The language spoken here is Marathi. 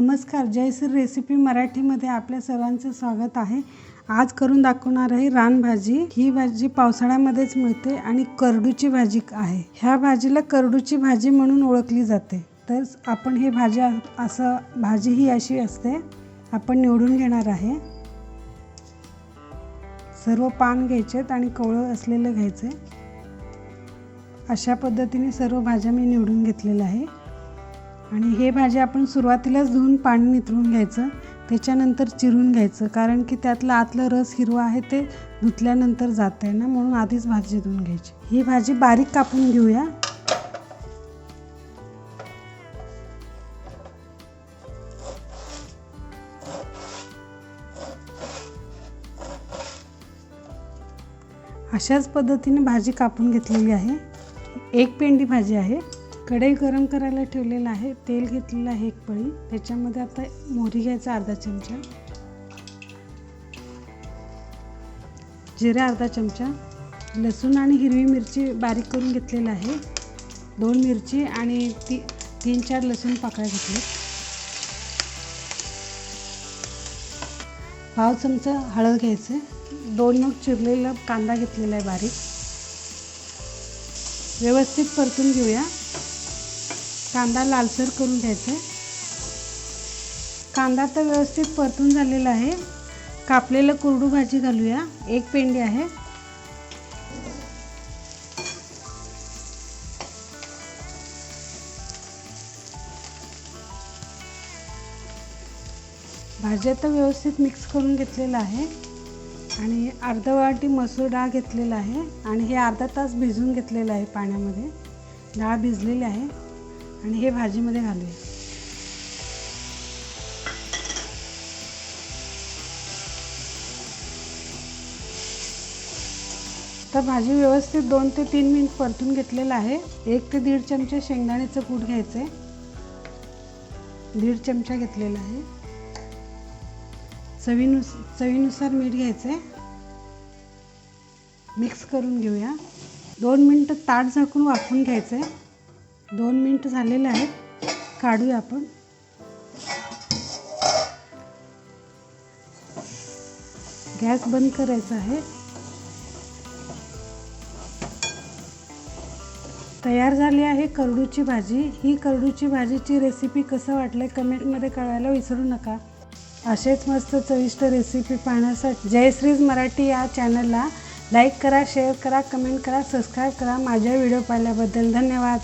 नमस्कार जयश्री रेसिपी मराठीमध्ये आपल्या सर्वांचं स्वागत आहे. आज करून दाखवणार आहे रानभाजी ही भाजी पावसाळ्यामध्येच मिळते आणि करडूची भाजी आहे. ह्या भाजीला करडूची भाजी म्हणून ओळखली जाते. तर आपण हे भाजी असं भाजी ही अशी असते आपण निवडून घेणार आहे. सर्व पान घ्यायचेत आणि कवळं असलेलं घ्यायचे अशा पद्धतीने सर्व भाज्या मी निवडून घेतलेल्या आहे. आणि हे भाजी आपण सुरुवातीलाच धुवून पाणी निथळून घ्यायचं त्याच्यानंतर चिरून घ्यायचं कारण की त्यातलं आतलं रस हिरवा आहे ते धुतल्यानंतर जात आहे ना म्हणून आधीच भाजी धुवून घ्यायची. ही भाजी बारीक कापून घेऊया. अशाच पद्धतीने भाजी कापून घेतलेली आहे. एक पेंडी भाजी आहे. कढई गरम करायला ठेवलेलं आहे. तेल घेतलेलं आहे एक पळी. त्याच्यामध्ये आता मोहरी घ्यायचा अर्धा चमचा. जिरा अर्धा चमचा. लसूण आणि हिरवी मिरची बारीक करून घेतलेलं आहे. दोन मिरची आणि ती तीन चार लसूण पाकळ्या घेतले पाव चमचा हळद घ्यायचं. दोन नग चिरलेला कांदा घेतलेला आहे बारीक. व्यवस्थित परतून घेऊया. कांदा लालसर करून घ्यायचा कांदा तर व्यवस्थित परतून झालेला आहे. कापलेलं कोरडू भाजी घालूया. एक पेंडी आहे. भाज्या तर व्यवस्थित मिक्स करून घेतलेलं आहे. आणि अर्धा वाटी मसूर डाळ घेतलेला आहे. आणि हे अर्धा तास भिजवून घेतलेलं आहे पाण्यामध्ये. डाळ भिजलेली आहे. आणि हे भाजीमध्ये घालूया. तर भाजी व्यवस्थित दोन ते तीन मिनिट परतून घेतलेलं आहे. एक ते दीड चमचे शेंगदाण्याचं कूट घ्यायचं आहे दीड चमचा घेतलेला आहे. चवीनुस चवीनुसार मीठ घ्यायचं आहे मिक्स करून घेऊया. दोन मिनटं ताट झाकून वाफून घ्यायचं आहे दोन मिनटं झालेले आहेत. काढूया आपण. गॅस बंद करायचा आहे. तयार झाली आहे करडूची भाजी. ही करडूची भाजीची रेसिपी कसं वाटलं कमेंटमध्ये कळवायला विसरू नका. असेच मस्त चविष्ट रेसिपी पाहण्यासाठी जयश्रीज मराठी या चॅनलला लाईक करा शेअर करा कमेंट करा सबस्क्राईब करा. माझ्या व्हिडिओ पाहिल्याबद्दल धन्यवाद.